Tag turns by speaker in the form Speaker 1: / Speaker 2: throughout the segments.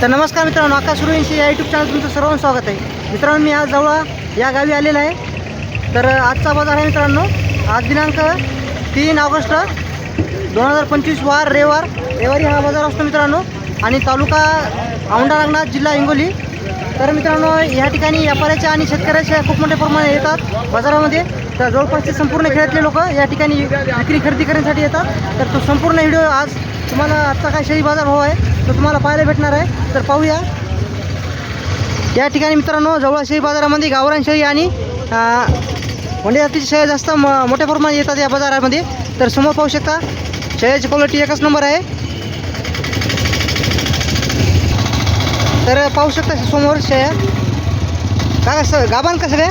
Speaker 1: तर नमस्कार मित्रांनो आकाश रुईंशी या यूट्यूब चॅनल तुमचं सर्वांचं स्वागत आहे. मित्रांनो मी आज जवळ या गावी आलेला आहे. तर आजचा बाजार आहे मित्रांनो आज दिनांक तीन ऑगस्ट दोन हजार पंचवीस वार रविवार. रविवारी हा बाजार असतो मित्रांनो. आणि तालुका औंढा नागनाथ जिल्हा हिंगोली. तर मित्रांनो या ठिकाणी व्यापाऱ्याच्या आणि शेतकऱ्याच्या खूप मोठ्या प्रमाणात येतात बाजारामध्ये. तर जवळपासचे संपूर्ण खेड्यातले लोक या ठिकाणी विक्री खरेदी करण्यासाठी येतात. तर तो संपूर्ण व्हिडिओ आज तुम्हाला आजचा काय शेळी बाजार भाव आहे तो तुम्हाला पाहायला भेटणार आहे. तर पाहूया. या ठिकाणी मित्रांनो जवळ शेळी बाजारामध्ये गावरान शेळी आणि म्हणजे जातीची शेळ्या जास्त म मोठ्या प्रमाणात येतात या बाजारामध्ये. तर समोर पाहू शकता शेळ्याची क्वालिटी एकच नंबर आहे. तर पाहू शकता समोर शेळ्या का कसं गाभान का सगळ्या?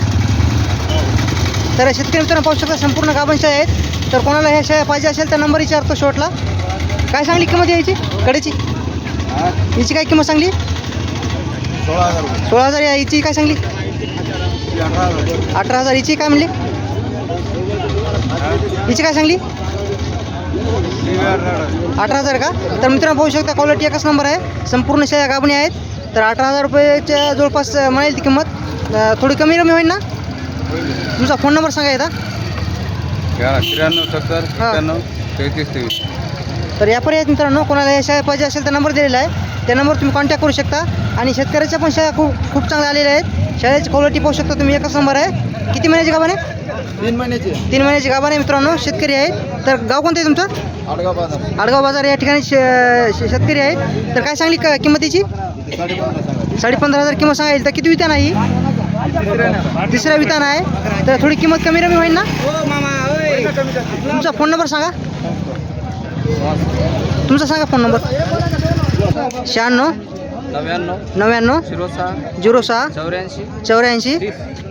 Speaker 1: तर शेतकरी मित्रांनो पाहू शकता संपूर्ण गाबांच्या आहेत. तर कोणाला ह्या शेळ्या पाहिजे असेल तर नंबर विचारतो शॉर्टला काय सांगली किंमत यायची? कडेची? हिची काय किंमत सांगली?
Speaker 2: सोळा हजार.
Speaker 1: सोळा या हिची काय सांगली?
Speaker 2: अठरा हजार.
Speaker 1: हिची काय म्हणली? हिची काय सांगली? अठरा हजार का? तर मित्रांनो पाहू शकता क्वालिटी एकच नंबर आहे. संपूर्ण शेळ्या गाभणी आहेत. तर अठरा हजार रुपयाच्या जवळपास मिळेल ती किंमत. थोडी कमी कमी होईल ना? तुमचा फोन नंबर सांगा येता
Speaker 2: त्र्याण्णव सत्तर तेहतीस तेवीस.
Speaker 1: तर या पर्यायात मित्रांनो कोणाला या शाळा पाहिजे असेल तर नंबर दिलेला आहे. त्या नंबरवर तुम्ही कॉन्टॅक्ट करू शकता. आणि शेतकऱ्याच्या पण शाळा खूप खूप चांगल्या आलेल्या आहेत. शाळेची क्वालिटी पाहू शकता तुम्ही. एकच नंबर आहे. किती महिन्याची गाभण आहे?
Speaker 2: तीन महिन्याचे.
Speaker 1: तीन महिन्याची गाभण आहे मित्रांनो. शेतकरी आहेत तर गाव कोणतं आहे तुमचं?
Speaker 2: आडगाव बाजार.
Speaker 1: आडगाव बाजार या ठिकाणी शे- शेतकरी आहेत तर काय सांगली क किंमतीची? साडे पंधरा हजार किंमत सांगायची. तर किती वितान आहे तिसऱ्या वितान आहे. तर थोडी किंमत कमी रमी होईल ना? तुमचा फोन नंबर सांगा. तुमचा सांगा फोन नंबर शहाण्णव.
Speaker 2: नव्याण्णव.
Speaker 1: नव्याण्णव
Speaker 2: झिरो सहा.
Speaker 1: झिरो सहा
Speaker 2: चौऱ्याऐंशी.
Speaker 1: चौऱ्याऐंशी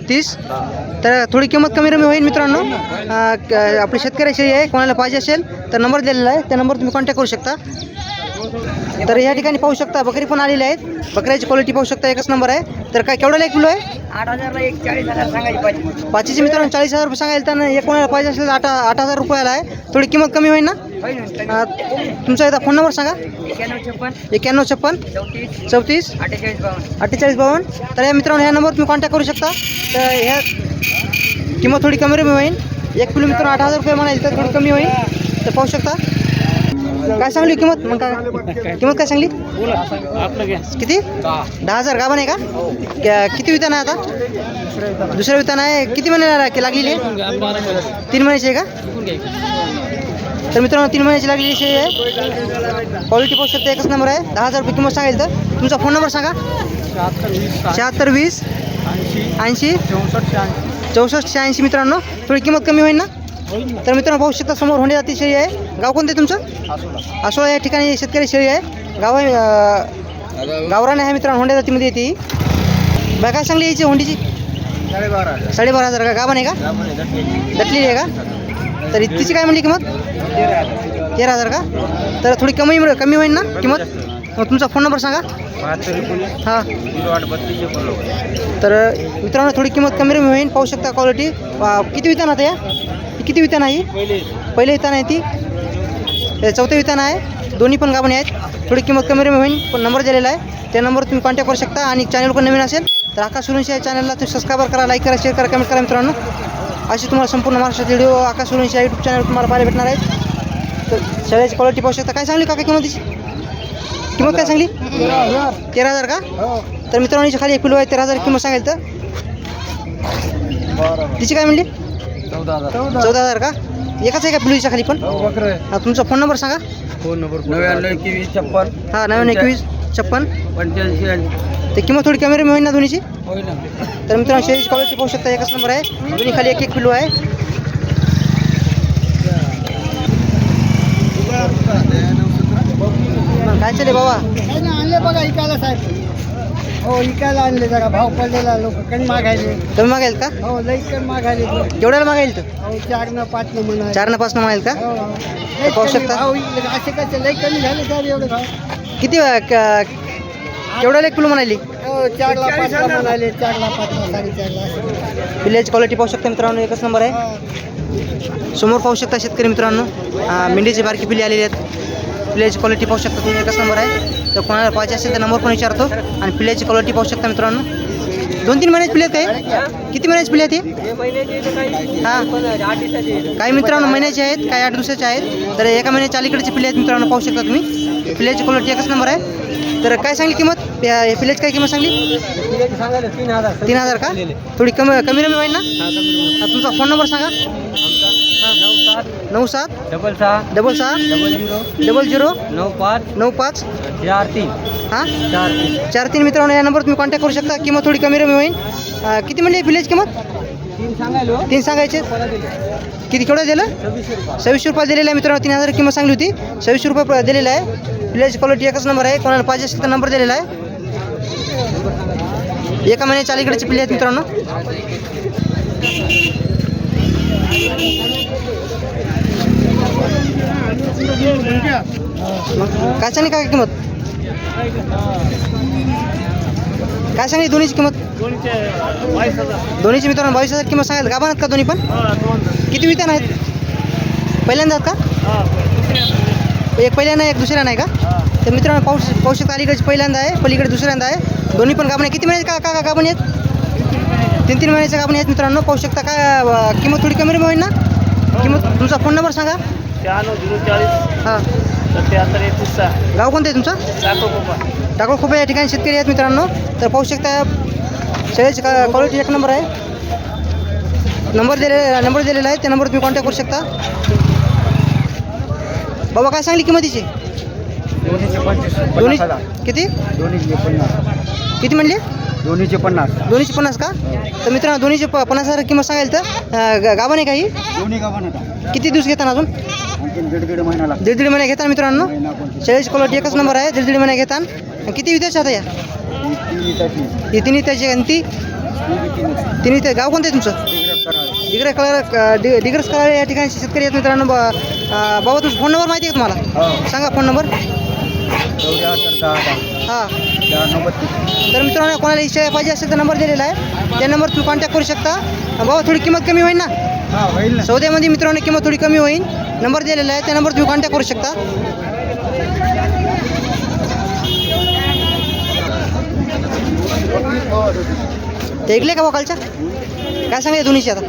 Speaker 1: तीस. तर थोडी किंमत कमी रमी होईल मित्रांनो. आपली शेतकऱ्याची आहे कोणाला पाहिजे असेल तर नंबर दिलेला आहे. त्या नंबर तुम्ही कॉन्टॅक्ट करू शकता. तर या ठिकाणी पाहू शकता बकरी पण आलेली आहेत. बकऱ्याची क्वालिटी पाहू शकता एकच नंबर आहे. तर काय केवढ्याला एक किलो आहे?
Speaker 3: आठ हजारला एक चाळीस हजार सांगायची पाहिजे.
Speaker 1: पाचीचे मित्रांनो चाळीस हजार रुपये सांगायला तर एक कोणाला पाहिजे असेल तर आठ आठ हजार रुपयाला आहे. थोडी किंमत कमी होईल ना?
Speaker 3: होईल ना?
Speaker 1: अं, तुमचा एकदा फोन नंबर सांगा.
Speaker 3: एक्क्याण्णव छप्पन.
Speaker 1: एक्क्याण्णव छप्पन.
Speaker 3: चौतीस.
Speaker 1: चौतीस.
Speaker 3: अठ्ठेचाळीस बावन्न.
Speaker 1: अठ्ठेचाळीस बावन्न. तर या मित्रांनो ह्या नंबर तुम्ही कॉन्टॅक्ट करू शकता. तर ह्या किंमत थोडी कमी कमी होईल. एक किलो मित्रांनो आठ हजार रुपये म्हणायची तर थोडी कमी होईल. तर पाहू शकता. काय सांगली किंमत? मग काय? किंमत काय सांगली? किती? दहा हजार. गाभण आहे का? किती वितान आहे आता? दुसरं वितान आहे किती महिन्याला की लागलेली आहे? तीन महिन्याची आहे का? तर मित्रांनो तीन महिन्याची लागलेली शेळी आहे. क्वालिटी पाहू शकता एकच नंबर आहे. दहा हजार रुपये किंमत सांगेल तर. तुमचा फोन नंबर सांगा. शहात्तर वीस. ऐंशी. चौसष्ट शहाऐंशी मित्रांनो. थोडी किंमत कमी होईल ना? तर मित्रांनो पाहू शकता समोर होंडे जाती शेळी आहे. गाव कोणते तुमचं? आसोळा या ठिकाणी शेतकरी शेळी आहे. गाव आहे गावरान आहे मित्रांनो होंडे जातीमध्ये येते ही. बाय काय सांगली याची होंडीची?
Speaker 2: साडेबारा
Speaker 1: हजार. का? गाभण आहे का? दटलेली आहे का? तर तिची काय म्हणली किंमत? तेरा हजार. का? तर थोडी कमी कमी होईल ना किंमत? मग तुमचा फोन नंबर सांगा. हां. तर मित्रांनो थोडी किंमत कमी होईल. पाहू शकता क्वालिटी किती वितान आता या? किती वितान आहे ही?
Speaker 2: पहिले.
Speaker 1: पहिले वितान आहे ती? हे चौथे वितान आहे. दोन्ही पण गाभणे आहेत. थोडी किंमत कमी रमी होईल पण नंबर दिलेला आहे. त्या नंबरवर तुम्ही कॉन्टॅक्ट करू शकता आणि चॅनल पण नवीन असेल तर आकाश सुरुंशी या चॅनलला तुम्ही सबस्क्राईबर करा लाईक करा शेअर करा कमेंट करा मित्रांनो. अशी तुम्हाला संपूर्ण महाराष्ट्रात व्हिडिओ आकाश सुरुंशी या यूट्यूब चॅनल तुम्हाला पाहायला भेटणार आहेत. तर शाळेची क्वालिटी पाहू शकता. काय सांगली काका किंमतीची? किंमत काय सांगली? तेरा हजार का? तर मित्रांनो खाली एक किलो आहे तेरा हजार किंमत सांगाल तर. तिची काय म्हणली?
Speaker 2: चौदा हजार.
Speaker 1: चौदा हजार का? एकच आहे का पिलूच्या खाली पण? हा, तुमचा फोन नंबर सांगा.
Speaker 2: फोन नंबर नव्याण्णव एकवीस छप्पन.
Speaker 1: हा नव्याण्णव एकवीस छप्पन.
Speaker 2: पंच्याऐंशी ऐंशी
Speaker 1: ते किंमत थोडी कमी रमी होईल ना. दोन्हीची तर मित्रांनो शेळीची क्वालिटी पाहू शकता एकच नंबर आहे. दोन्ही खाली एक एक किलो आहे. मग काय चालेल बाबा?
Speaker 3: बघा इकायला साहेब. हो इकायला आणले जरा भाव पडलेला लोक कणी मागायले.
Speaker 1: तुम्ही मागायला का?
Speaker 3: हो लई कण मागायले
Speaker 1: केवढ्याला मागायला तर
Speaker 3: हो चार न पाच न म्हणा
Speaker 1: चार न पाच न मागायला का?
Speaker 3: हो.
Speaker 1: तर
Speaker 3: लई
Speaker 1: पाहू
Speaker 3: कमी
Speaker 1: शकता.
Speaker 3: भाव इकडे असे कसे लई कमी झाले तर एवढे भाव.
Speaker 1: किती अं, क- केवढ्याला एक किलो म्हणाली?
Speaker 3: हो म्हणाले पाचला साडेचारला असं.
Speaker 1: पिल्ल्याची क्वालिटी पाहू शकता मित्रांनो एकच नंबर आहे.
Speaker 3: हो.
Speaker 1: समोर पाहू शकता शेतकरी मित्रांनो. अं, मेंढीची बारकी पिल्ली आलेली आहेत. पिल्याची क्वालिटी पाहू शकता तुम्ही एकच नंबर आहे. तर कोणाला पाहिजे असेल तर नंबर पण विचारतो आणि पिल्याची क्वालिटी पाहू शकता मित्रांनो. दोन तीन महिन्याची आहेत काय किती महिन्याची पिल्ले आहेत ही? हां. काही मित्रांनो महिन्याचे आहेत काही आठ दिवसाचे आहेत. तर एका महिन्याच्या अलीकडचे पिल्ले आहेत मित्रांनो पाहू शकता तुम्ही. पिल्याची क्वालिटी एकच नंबर आहे. तर काय सांगली किंमत? पिल्याची काय किंमत सांगली?
Speaker 2: तीन हजार
Speaker 1: का? थोडी कमी कमी रमी होईल ना? हा, तुमचा फोन नंबर सांगा.
Speaker 2: नऊ सात डबल सहा
Speaker 1: डबल सहा
Speaker 2: डबल झिरो
Speaker 1: डबल झिरो
Speaker 2: नऊ पाच
Speaker 1: नऊ पाच
Speaker 2: चार तीन.
Speaker 1: हां?
Speaker 2: चार तीन.
Speaker 1: चार तीन मित्रांनो या नंबर तुम्ही कॉन्टॅक्ट करू शकता. किंमत थोडी कमी रमी होईल अं, किती म्हणली? पिल्याची किंमत?
Speaker 2: तीन सांगायलो.
Speaker 1: तीन सांगायचे. किती केवढं दिलं?
Speaker 2: सव्वीसशे रुपये.
Speaker 1: सव्वीसशे रुपये दिलेला आहे मित्रांनो. तीन हजार किंमत सांगली होती. सव्वीसशे रुपये प- दिलेला आहे. पिल्याची क्वालिटी एकच नंबर आहे. कोणाला पाहिजे असेल तर नंबर दिलेला आहे. एका महिन्याच्या अलीकडचे पिल्ले आहेत मित्रांनो. मग काय काय किंमत? काय सांगली दोन्हीची किंमत? दोन्हीची मित्रांनो बावीस हजार किंमत सांगाल आहेत का दोन्ही पण? किती विधान आहेत? पहिल्यांदा आहेत का? एक पहिल्यांदा एक दुसऱ्या नाही का? तर मित्रांनो पाऊस पाऊस शकता अलीकडे पहिल्यांदा आहे पलीकडे दुसऱ्यांदा आहे. दोन्ही पण गाबणे आहे किती महिन्याचे का का गाबण आहेत? तीन तीन महिन्याच्या गाबणे आहेत मित्रांनो. पाहू शकता का किंमत थोडी कमी होईल ना किंमत तुमचा फोन नंबर सांगा.
Speaker 3: शहाण्णव झिरो चाळीस.
Speaker 1: हां.
Speaker 3: सत्याहत्तर एकवीस सहा
Speaker 1: गाव कोणतं आहे तुमचं?
Speaker 3: कोपा
Speaker 1: टाकळ खूप या ठिकाणी शेतकरी आहेत मित्रांनो. तर पाहू शकता शेळीची का क्वालिटी एक नंबर आहे. नंबर दिले नंबर दिलेला आहे. त्या नंबर तुम्ही कॉन्टॅक्ट करू शकता. बाबा काय सांगली किंमतीची? दोन्ही किती?
Speaker 2: पन्नास.
Speaker 1: किती म्हणले?
Speaker 2: दोन्हीचे पन्नास.
Speaker 1: दोन्हीचे पन्नास का? तर मित्रांनो दोन्हीचे प पन्नास हजार किंमत सांगाल तर अं, ग- गाभा नाही काही
Speaker 2: दोन्ही बनवता
Speaker 1: किती दिवस घेताना अजून?
Speaker 2: दीड दीड महिना
Speaker 1: दीड दीड महिने घेताना मित्रांनो? शेळीची क्वालिटी एकच नंबर आहे दीड दीड महिने घेताना. किती विद्यार्थी आता या? ही तिन्ही त्याची आणि ती तिन्ही ते गाव कोणतं आहे तुमचं? डिग्रस कलर डि डिग्रस कलर या ठिकाणी शेतकरी आहेत मित्रांनो. बाबा तुमचा फोन नंबर माहिती आहे तुम्हाला?
Speaker 2: हो.
Speaker 1: सांगा फोन नंबर हां. तर मित्रांनो कोणाला इच्छा पाहिजे असेल तर नंबर दिलेला आहे. त्या नंबर तुम्ही कॉन्टॅक्ट करू शकता. बाबा थोडी किंमत कमी होईल ना?
Speaker 2: हा होईल ना.
Speaker 1: सौद्यामध्ये मित्रांनो किंमत थोडी कमी होईल. नंबर दिलेला आहे. त्या नंबर तुम्ही कॉन्टॅक्ट करू शकता. ते ऐकले का वकालच्या काय सांगले दोन्हीची आता?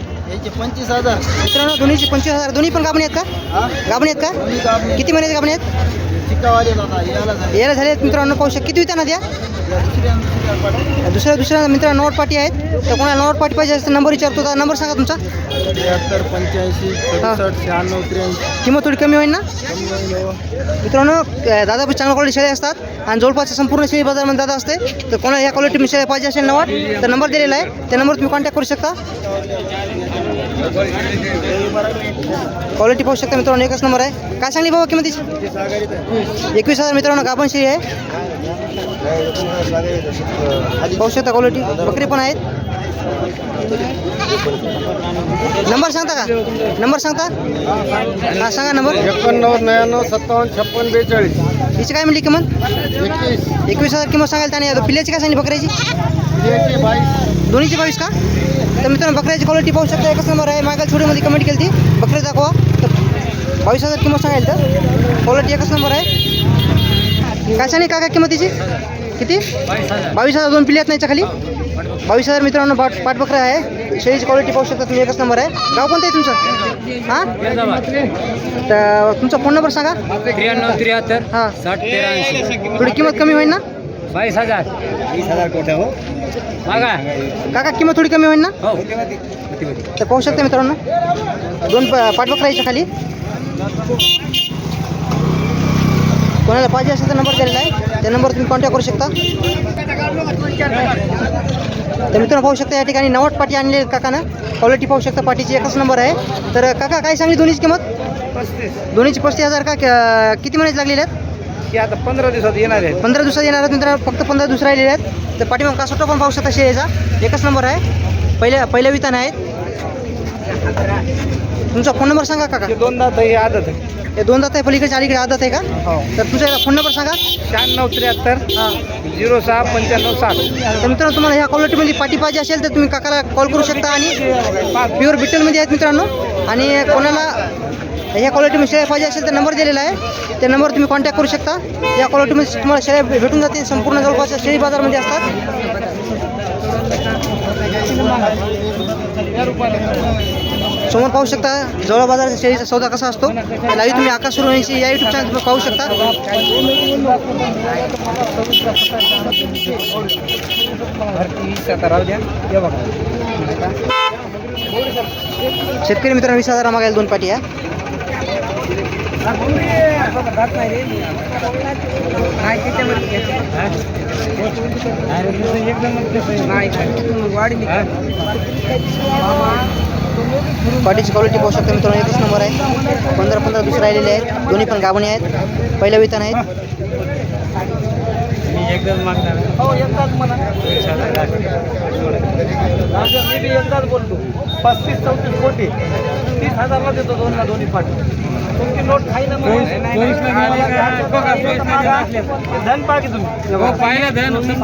Speaker 2: पंचवीस हजार.
Speaker 1: मित्रांनो दोन्हीची पंचवीस हजार. दोन्ही पण गाबणी आहेत का? गाबणी आहेत का. किती महिन्याचे गाबणी आहेत? यायला झाले. आहेत मित्रांनो पाहू शकता किती विताना द्या
Speaker 2: दुसऱ्या दुसऱ्या
Speaker 1: मित्रांनो नोट पाटी आहेत. तर कोणाला नोट पाटी पाहिजे तर नंबर विचारतो तर नंबर सांगा तुमचा.
Speaker 2: त्र्याहत्तर पंच्याऐंशी सदुसष्ट शहाण्णव त्र्याऐंशी.
Speaker 1: किंमत थोडी कमी होईल ना. मित्रांनो दादा पण चांगल्या क्वालिटी शेळी असतात आणि जवळपासच्या संपूर्ण शेळी बाजारामध्ये दादा असते. तर कोणाला या क्वालिटी शेळी पाहिजे असेल नवाट तर नंबर दिलेला आहे. त्या नंबर तुम्ही कॉन्टॅक्ट करू शकता. क्वालिटी पाहू शकता मित्रांनो एकच नंबर आहे. काय सांगली बाबा किंमतीची? एकवीस हजार मित्रांनो गाभण शेळी आहे. पाहू शकता क्वालिटी बकरी पण आहेत. नंबर सांगता का? नंबर सांगता? हा सांगा नंबर
Speaker 2: एकोणनव्वद नव्याण्णव सत्तावन्न छप्पन बेचाळीस.
Speaker 1: हिची काय म्हणली किंमत?
Speaker 2: एकवीस.
Speaker 1: एकवीस हजार किंमत सांगाल त्याने पिल्ल्याची काय सांगली बकऱ्याची? दोन्हीची बावीस का? तर मित्रांनो बकऱ्याची क्वालिटी पाहू शकता एकच नंबर आहे. मागेल छोटीमध्ये कमेंट केली ती बकरी दाखवा. तर बावीस हजार किंमत सांगाल तर. क्वालिटी एकच नंबर आहे. काय सांगली काका किंमतीची? किती? बावीस हजार दोन पिल्ले आहेत नाही खाली बावीस हजार मित्रांनो पाट पाट बकरा आहे. शेळीची क्वालिटी पाहू शकता तुम्ही एकच नंबर आहे. गाव कोणतं आहे तुमचं? हां? तर तुमचा फोन नंबर सांगा.
Speaker 2: त्र्याण्णव त्र्याहत्तर
Speaker 1: हां.
Speaker 2: साठ
Speaker 1: थोडी किंमत कमी होईल ना?
Speaker 2: बावीस हजार वीस हजार कोठे हो? मागा.
Speaker 1: काका किंमत थोडी कमी होईल ना?
Speaker 2: हो.
Speaker 1: तर पाहू शकता मित्रांनो दोन प- पाठबकरा याच्या खाली. कोणाला पाहिजे असेल तर नंबर दिलेला आहे. त्या नंबर तुम्ही कॉन्टॅक्ट करू शकता. तर मित्रांनो पाहू शकता या ठिकाणी नवट पाटी आणली काकानं. क्वालिटी पाहू शकता पाटीची एकच नंबर आहे. तर काका काय सांगली दोन्हीची किंमत? दोन्हीची पस्तीस हजार का क- किती महिन्याची लागलेले आहेत?
Speaker 3: की आता पंधरा दिवसात येणार आहे.
Speaker 1: पंधरा दिवसात येणार आहेत मित्रांनो फक्त पंधरा दिवस राहिलेले आहेत. तर पाठीमाग कासोटा पण पाहू शकता शेळीचा. एकच नंबर आहे. पहिल्या पहिल्या वितान आहेत. तुमचा फोन नंबर सांगा काका.
Speaker 3: हे दोन दात हे आदत आहे.
Speaker 1: हे दोन दात आहे पलीकडे अलीकडे आदत आहे का?
Speaker 3: हो.
Speaker 1: तर तुमचा फोन नंबर सांगा.
Speaker 3: शहाण्णव त्र्याहत्तर
Speaker 1: हां.
Speaker 3: झिरो सहा पंच्याण्णव साठ
Speaker 1: तर मित्रांनो तुम्हाला ह्या क्वालिटीमध्ये पाठी पाहिजे असेल तर तुम्ही काकाला कॉल करू शकता आणि प्युअर बिटलमध्ये आहेत मित्रांनो. आणि कोणाला ह्या क्वालिटीमध्ये शेळ्या पाहिजे असेल तर नंबर दिलेला आहे. त्या नंबर तुम्ही कॉन्टॅक्ट करू शकता. या क्वालिटीमध्ये तुम्हाला शेळ्या भेटून जातील. संपूर्ण जवळपास शेळी बाजारमध्ये असतात. समोर पाहू शकता जवळ बाजार शेळीचा सौदा कसा असतो. लाईव्ह तुम्ही आकाश सुरवणीची या युट्यूब चॅनल पाहू शकता. शेतकरी मित्रांनो वीस हजार मागायला दोन पाटी आहे पाटीची क्वालिटी पाहू शकता मित्रांनो एकच नंबर आहे. पंधरा पंधरा दुसरे राहिलेले आहेत. दोन्ही पण गाभणे आहेत. पहिल्या वेतन आहेत.
Speaker 2: एकदम मागणार
Speaker 3: हो एकदाच म्हणा मी बी एकदाच बोलतो. पस्तीस चौतीस कोटी. तीस हजारला देतो दोनला दोन्ही पाठ तुमची नोट खाई ना धन तुम्ही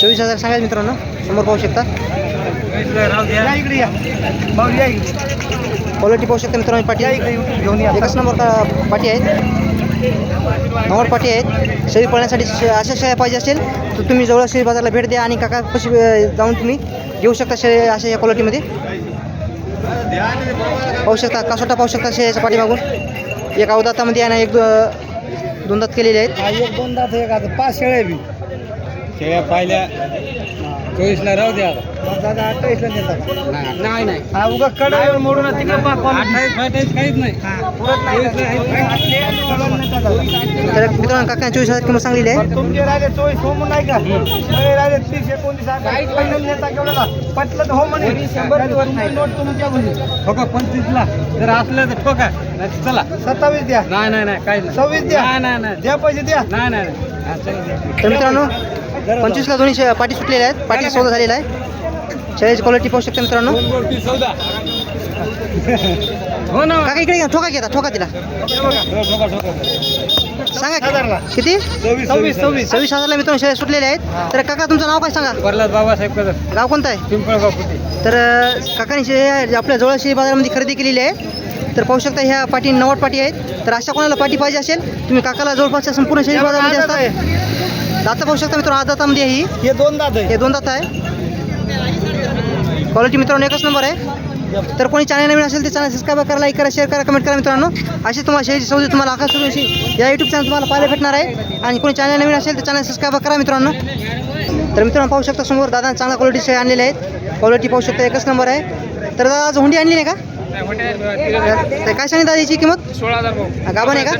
Speaker 1: चोवीस हजार सांगायला मित्रांनो समोर पाहू शकता क्वालिटी पाहू शकता मित्रांनो
Speaker 3: YouTube घेऊन
Speaker 1: एकच नंबर का पाटी आहेत नंबर पाटी आहेत शेळी पळण्यासाठी अशा शेळ्या पाहिजे असेल तर तुम्ही जवळ शेळी बाजारला भेट द्या आणि काका कशी जाऊन तुम्ही घेऊ शकता शेळी अशा या क्वालिटीमध्ये पाहू शकता कासोटा पाहू शकता शेळ्याच्या पाठीमागून? एक अवदातामध्ये आहे ना एक दो- दोन दात केलेले आहेत.
Speaker 3: हा, एक दोन दात एक आता पाच शेळे बी.
Speaker 2: शेळ्या पाहिल्या. चोवीसला राहू द्या
Speaker 3: दादा अठ्ठावीसला देतात
Speaker 2: नाही नाही.
Speaker 3: हा उगा कडे मोडून तिकडे पा
Speaker 2: काहीच नाही.
Speaker 1: तर काकाने चोवीस हजार किंमत सांगलेली आहे?
Speaker 3: तुमचे राहिले चोवीस हो म्हणून नाही का? माझे राहिले तीस एकोणतीस पहिल्यांदा नेता केवढं का? पटलं तर हो म्हणे शंभर दिवस नाही. नोट तुमच्या म्हणे
Speaker 2: ठोका पंचवीसला जर असलं तर ठोका. नाही चला.
Speaker 3: सत्तावीस द्या.
Speaker 2: नाही नाही नाही काही नाही.
Speaker 3: सव्वीस द्या.
Speaker 2: नाही नाही नाही.
Speaker 3: द्या पैसे द्या.
Speaker 2: नाही नाही नाही. हा, चला द्या.
Speaker 1: तर मित्रांनो पंचवीसला दोन्ही पाटी सुटलेल्या आहेत. पाटी सौदा झालेला आहे. शेळ्याची क्वालिटी पाहू शकता मित्रांनो.
Speaker 2: हो ना.
Speaker 1: काका इकडे घ्या. ठोका घेता ठोका तिला. सांगा. किती?
Speaker 3: सव्वीस सव्वीस
Speaker 1: सव्वीस. हजारला मित्रांनो शेळ्या सुटलेल्या आहेत. तर काका तुमचं नाव काय सांगा?
Speaker 2: प्रल्हाद बाबासाहेब कदर
Speaker 1: गाव कोणतं आहे?
Speaker 2: पिंपळगाव
Speaker 1: तर काकाने शेळ्या आपल्या जवळ शेळी बाजारामध्ये खरेदी केलेली आहे. तर पाहू शकता ह्या पाटी नव्वद पाटी आहेत. तर अशा कोणाला पाटी पाहिजे असेल तुम्ही काकाला जवळपासच्या संपूर्ण शेळी बाजारामध्ये असतात. दाता पाहू शकता मित्रांनो आज दातामध्ये ही.
Speaker 3: हे दोन दात आहे
Speaker 1: हे दोन दात आहे. क्वालिटी मित्रांनो एकच नंबर आहे. तर कोणी चॅनल नवीन असेल ते चॅनल सबस्क्राईब करा लाईक करा शेअर करा कमेंट करा मित्रांनो. अशी तुम्हाला शेअरची सौदी तुम्हाला आकाश सुरूशी या यूट्यूब चॅनल तुम्हाला पाहायला भेटणार आहे. आणि कोणी चॅनल नवीन असेल तर चॅनल सबस्क्राईब करा मित्रांनो. तर मित्रांनो पाहू शकता समोर दादा चांगल्या क्वालिटी शेअर आणलेले आहेत. क्वालिटी पाहू शकता एकच नंबर आहे. तर दादा आज हुंडी आणली नाही का? तर काय सांगितलं याची किंमत?
Speaker 2: सोळा हजार भाऊ.
Speaker 1: गाभण आहे का?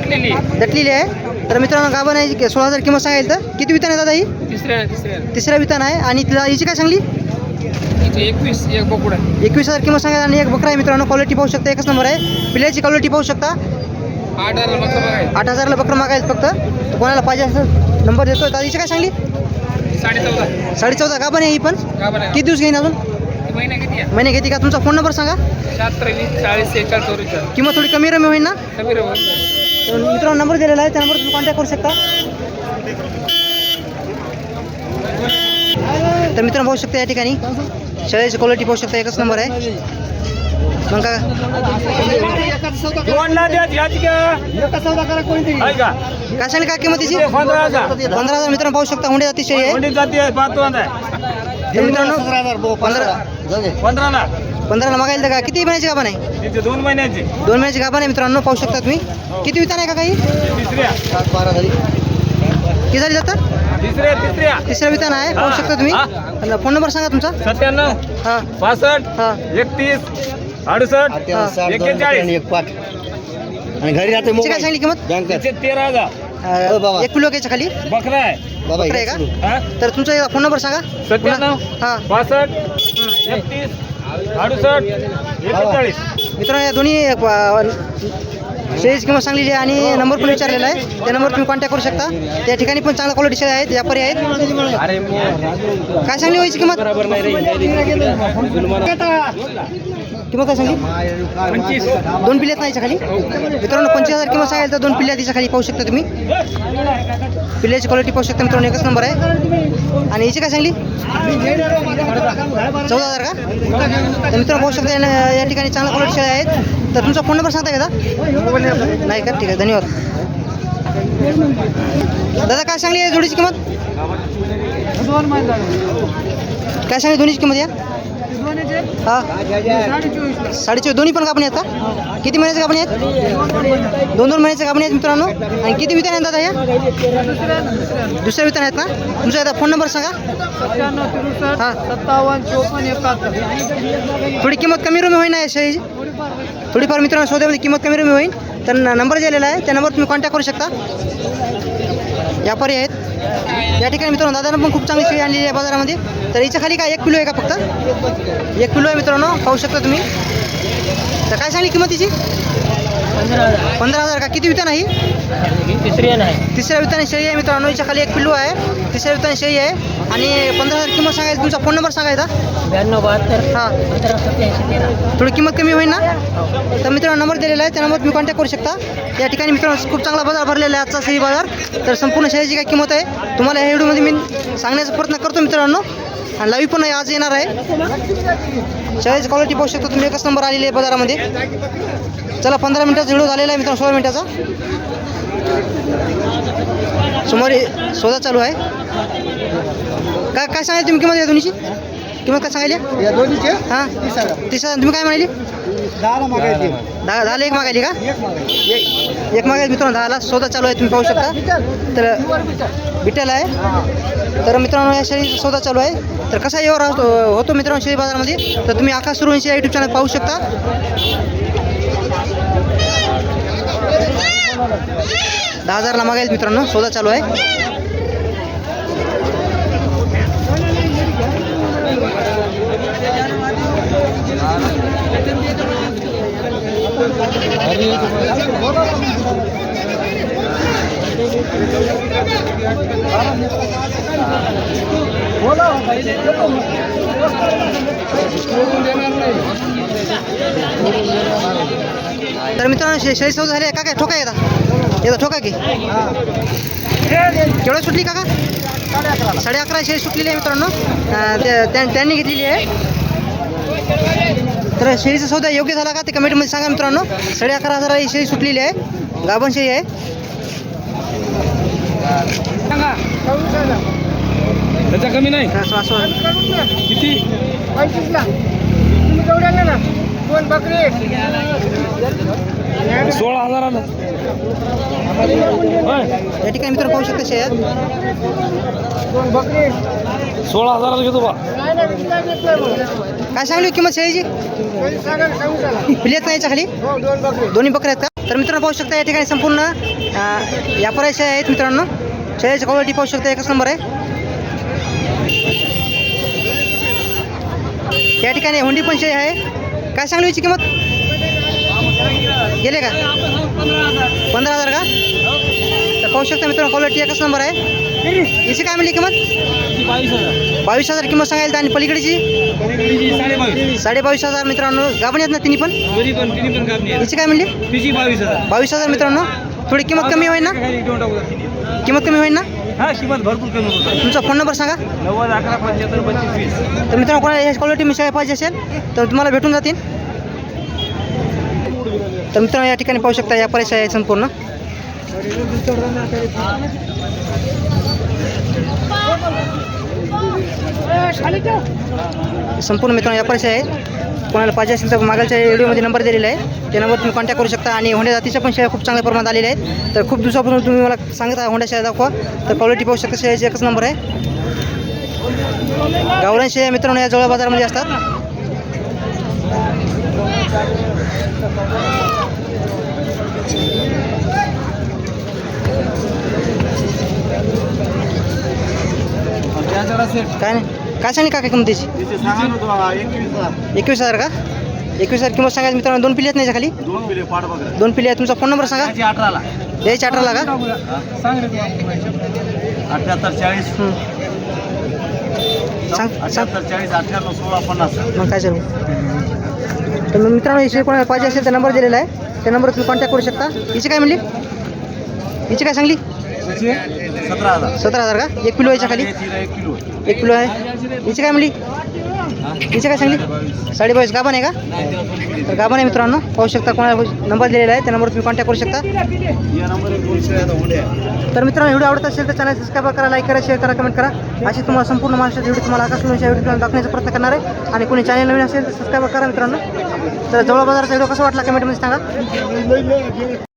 Speaker 1: दटलेली आहे. तर मित्रांनो गाभण आहे की सोळा हजार किंमत सांगायला तर? किती वितान आहे दादा ही?
Speaker 2: तिसऱ्या तिसऱ्या.
Speaker 1: तिसऱ्या वितान आहे आणि तिला हिची काय सांगली?
Speaker 2: एकवीस एक बोकुड
Speaker 1: एकवीस हजार किंमत सांगा आणि एक बकरा आहे. मित्रांनो क्वालिटी पाहू शकता एकच नंबर आहे. पिल्याची क्वालिटी पाहू शकता.
Speaker 2: आठ हजार
Speaker 1: हजारला बकरं मागायचं फक्त. कोणाला पाहिजे असेल नंबर देतो दादीची काय सांगली?
Speaker 2: साडे चौदा
Speaker 1: साडे चौदा पण आहे ही पण. किती दिवस घेईन अजून?
Speaker 2: महिना किती आहे?
Speaker 1: महिने घेते का? तुमचा फोन नंबर सांगा.
Speaker 2: चाळीस
Speaker 1: किंमत थोडी कमी रमी होईल ना?
Speaker 2: कमी रे
Speaker 1: तर मित्रांनो नंबर दिलेला आहे त्या नंबर तुम्ही कॉन्टॅक्ट करू शकता. तर मित्रांनो पाहू शकता या ठिकाणी. शेळ्याची क्वालिटी पाहू शकता एकच नंबर आहे. मग का
Speaker 3: का?
Speaker 1: काय सांगली काय किंमत तिची
Speaker 3: पंधरा हजार.
Speaker 1: पंधरा हजार. मित्रांनो पाहू शकता हुंडे जाती शेळी आहे पंधरा
Speaker 3: पंधराला.
Speaker 1: पंधराला मागायला का? किती महिन्याची आहे?
Speaker 3: तिथे दोन महिन्याची.
Speaker 1: दोन महिन्याची गाभण आहे मित्रांनो पाहू शकता तुम्ही. किती वितान आहे का काही?
Speaker 3: तिसऱ्या.
Speaker 1: किती झाली जातं
Speaker 3: तिसऱ्या तिसऱ्या.
Speaker 1: तिसऱ्या वितान आहे पाहू शकता तुम्ही. फोन नंबर सांगा तुमचा.
Speaker 3: सत्त्याण्णव
Speaker 1: हां.
Speaker 3: पासष्ट
Speaker 1: हां.
Speaker 3: एकतीस अडुसष्ट एक्केचाळीस.
Speaker 2: एक पाठ आणि घरी राहते
Speaker 1: काय सांगली किंमत
Speaker 3: तेरा हजार.
Speaker 2: हो.
Speaker 1: अं, एक किलो घ्यायच्या खाली.
Speaker 3: बकरा आहे.
Speaker 2: बाबा
Speaker 1: बकरा आहे का?
Speaker 3: हा?
Speaker 1: तर तुमचा फोन नंबर सांगा.
Speaker 3: सत्त्याण्णव
Speaker 1: हां.
Speaker 3: पासष्ट एकतीस अडुसष्ट एक्केचाळीस
Speaker 1: मित्रांनो या दोन्ही अं, शेळीची किंमत सांगलेली आहे आणि नंबर पण विचारलेला आहे. त्या नंबर तुम्ही कॉन्टॅक्ट करू शकता. त्या ठिकाणी पण चांगल्या क्वालिटी शेळ्या आहेत व्यापारी आहेत.
Speaker 3: अरे
Speaker 1: काय सांगली व्हायची किंमत?
Speaker 3: बरोबर नाही रे
Speaker 1: किंमत काय सांगली? दोन पिल्ले आहेत ना याच्या खाली मित्रांनो पंचवीस हजार किंमत सांगायला तर दोन पिल्ले आहेत याच्या खाली पाहू शकता तुम्ही. पिल्ल्याची क्वालिटी पाहू शकता मित्रांनो एकच नंबर आहे. आणि याची काय सांगली? चौदा हजार का? तर मित्रांनो पाहू शकता या- या ठिकाणी चांगल्या क्वालिटी शेळ्या आहेत. तर तुमचा फोन नंबर सांगता का दादा नाही का? ठीक आहे धन्यवाद. दादा काय सांगली या जोडीची किंमत? काय सांगली दोन्हीची किंमत या? हा. साडेचोवीस दोन्ही पण कापणी आहेत का? किती महिन्याचे कापणी आहेत? दोन दोन महिन्याचे कापणी आहेत मित्रांनो. आणि किती विधान आहेत दादा या दुसऱ्या विधान आहेत ना? तुमचा आता फोन नंबर सांगा. हा.
Speaker 3: सत्तावन्न चोपन्न एकाहत्तर.
Speaker 1: थोडी किंमत कमी रुमी होईल ना या शेळीची थोडीफार मित्रांनो सौद्यामध्ये किंमत कमी रुमी होईल तर नंबर दिलेला आहे त्या नंबर तुम्ही कॉन्टॅक्ट करू शकता. व्यापारी आहेत. या ठिकाणी मित्रांनो दादानं पण खूप चांगली शेळी आणलेली आहे बाजारामध्ये. तर याच्या खाली काय एक किलो आहे का फक्त? एक किलो आहे मित्रांनो पाहू शकता तुम्ही. तर काय सांगली किंमत तिची पंधरा हजार का? किती वितान आहे ही?
Speaker 3: तिसरी नाही
Speaker 1: तिसऱ्या विताने शेळी आहे मित्रांनो याच्या खाली एक पिल्लू आहे. तिसऱ्या विताने शेळी आहे. आणि पंधरा हजार किंमत सांगायची तुमचा फोन नंबर सांगायचा
Speaker 3: ब्याण्णव बहात्तर
Speaker 1: हां. थोडी किंमत कमी होईल ना? तर मित्रांनो नंबर दिलेला आहे त्या नंबर तुम्ही कॉन्टॅक्ट करू शकता. या ठिकाणी मित्रांनो खूप चांगला बाजार भरलेला आहे आजचा शेळी बाजार. तर संपूर्ण शेळीची काय किंमत आहे तुम्हाला ह्या व्हिडिओमध्ये मी सांगण्याचा प्रयत्न करतो मित्रांनो. आणि लाईव्ह पण आज येणार आहे. शेळीची क्वालिटी पाहू शकता तुम्ही एकच नंबर आलेली आहे बाजारामध्ये. चला पंधरा मिनिटाचा व्हिडिओ झालेला आहे मित्रांनो सोळा मिनिटाचा. सुमारे सोदा चालू आहे. काय काय सांगायला तुम्ही किंमत या दोन्हीची? किंमत काय सांगायली?
Speaker 2: या दोन्हीचे?
Speaker 1: हां.
Speaker 2: तीस
Speaker 1: तुम्ही काय म्हणाली?
Speaker 2: दहाला मागायची.
Speaker 1: दहा दहाला एक मागायली का?
Speaker 2: एक मागायची.
Speaker 1: एक मागायची मित्रांनो दहाला. सौदा चालू आहे तुम्ही पाहू शकता. तर बिटेल. आहे. तर मित्रांनो या शेळीचा सौदा चालू आहे. तर कसा व्यवहार होतो होतो मित्रांनो शेळी बाजारामध्ये? तर तुम्ही आकाश सुरवंशी या यूट्यूब चॅनल पाहू शकता. दहा हजारला मागायला मित्रांनो सौदा चालू आहे तर मित्रांनो शे शेळी सौदा झाली का काय ठोका येता येता ठोका की. केवढं सुटली काका? साडे अकरा शेळी सुटलेली आहे मित्रांनो. त्यांनी घेतलेली आहे. तर शेळीचा सौदा योग्य झाला का? ते कमेंटमध्ये सांगा मित्रांनो. साडे अकरा हजार ही शेळी सुटलेली आहे. गाभण शेळी आहे.
Speaker 3: त्याचा कमी नाही? किती? पंचवीसला. तुम्ही केवढ्याला ना दोन बकरी सोळा हजाराला
Speaker 1: या ठिकाणी मित्रांनो पाहू शकता शेळ्या
Speaker 3: दोन बकरी
Speaker 2: सोळा हजाराला घेतो बा.
Speaker 3: काय
Speaker 1: सांगली किंमत शेळीची. पिलेत नाही याच्या खाली
Speaker 3: हो दोन बकरी
Speaker 1: दोन्ही बकऱ्या आहेत का? तर मित्रांनो पाहू शकता या ठिकाणी संपूर्ण अं, व्यापारी शेळ्या आहेत मित्रांनो. शेळ्याची क्वालिटी पाहू शकता एकच नंबर आहे. या ठिकाणी हुंडी पण शेळी आहे. काय सांगली याची किंमत? गेले का? पंधरा हजार का? तर पाहू शकता मित्रांनो क्वालिटी एकच नंबर आहे. याची काय म्हणली किंमत? बावीस हजार किंमत सांगायला आणि पलीकडची?
Speaker 2: साडेबावीस
Speaker 1: साडे बावीस हजार मित्रांनो. गाभण आहेत ना तिन्ही पण? याची काय म्हणली?
Speaker 2: बावीस हजार
Speaker 1: मित्रांनो. थोडी किंमत कमी होईल ना? किंमत कमी होईल ना?
Speaker 2: हा किंमत भरपूर कमी होतात
Speaker 1: तुमचा फोन नंबर सांगा.
Speaker 2: नव्वद अकरा पंच्याहत्तर पंचवीस वीस.
Speaker 1: तर मित्रांनो कोणाला ह्या क्वालिटी मिसळ पाहिजे असेल तर तुम्हाला भेटून जातील. तर मित्रांनो या ठिकाणी पाहू शकता या परिसर आहे संपूर्ण. संपूर्ण मित्रांनो या आहे. कोणाला पाहिजे असेल तर मागालच्या व्हिडिओमध्ये नंबर दिलेला आहे. त्या नंबर तुम्ही कॉन्टॅक्ट करू शकता. आणि होंड्या जातीच्या पण शेळ्या खूप चांगल्या प्रमाणात आलेल्या आहेत. तर खूप दिवसापासून तुम्ही मला सांगत आहे होंड्या शेळ्या दाखवा. तर क्वालिटी पाहू शकता शेळ्याची एकच नंबर आहे. गावरान शेळ्या मित्रांनो या जवळ बाजारामध्ये असतात. काय नाही? काय सांगली काका किंमतीची? एकवीस हजार. का? एकवीस हजार किंमत सांगायचं मित्रांनो दोन पिले आहेत नाही खाली?
Speaker 2: दोन पिले
Speaker 1: आहेत तुमचा फोन नंबर सांगा.
Speaker 2: अठराला.
Speaker 1: द्यायची अठराला का?
Speaker 2: अठ्याहत्तर चाळीस.
Speaker 1: मग काय चालू? तर मग मित्रांनो हिचे कोणाला पाहिजे असेल तर नंबर दिलेला आहे. त्या नंबरवर तुम्ही कॉन्टॅक्ट करू शकता. हिची काय म्हणली? हिची काय सांगली?
Speaker 2: सतरा हजार.
Speaker 1: सतरा हजार का? एक किलो याच्या खाली.
Speaker 2: एक किलो
Speaker 1: आहे हिची काय म्हणली हिची काय सांगली साडेबावीस गाबन आहे का तर गाबन आहे मित्रांनो? हो पाहू शकता कोणाला नंबर दिलेला आहे त्या नंबरवर तुम्ही कॉन्टॅक्ट करू शकता तर मित्रांनो व्हिडिओ आवडत असेल तर चॅनल सबस्क्राईब करा लाईक करा शेअर करा कमेंट करा. अशी तुम्हाला संपूर्ण महाराष्ट्रात व्हिडिओ तुम्हाला आकाश व्हिडिओ तुम्हाला दाखवण्याचा प्रयत्न करणार आहे. आणि कोणी चॅनल नवीन असेल तर सबस्क्राईब करा मित्रांनो. तर जवळ बाजाराचा व्हिडिओ कसा वाटला कमेंटमध्ये सांगा.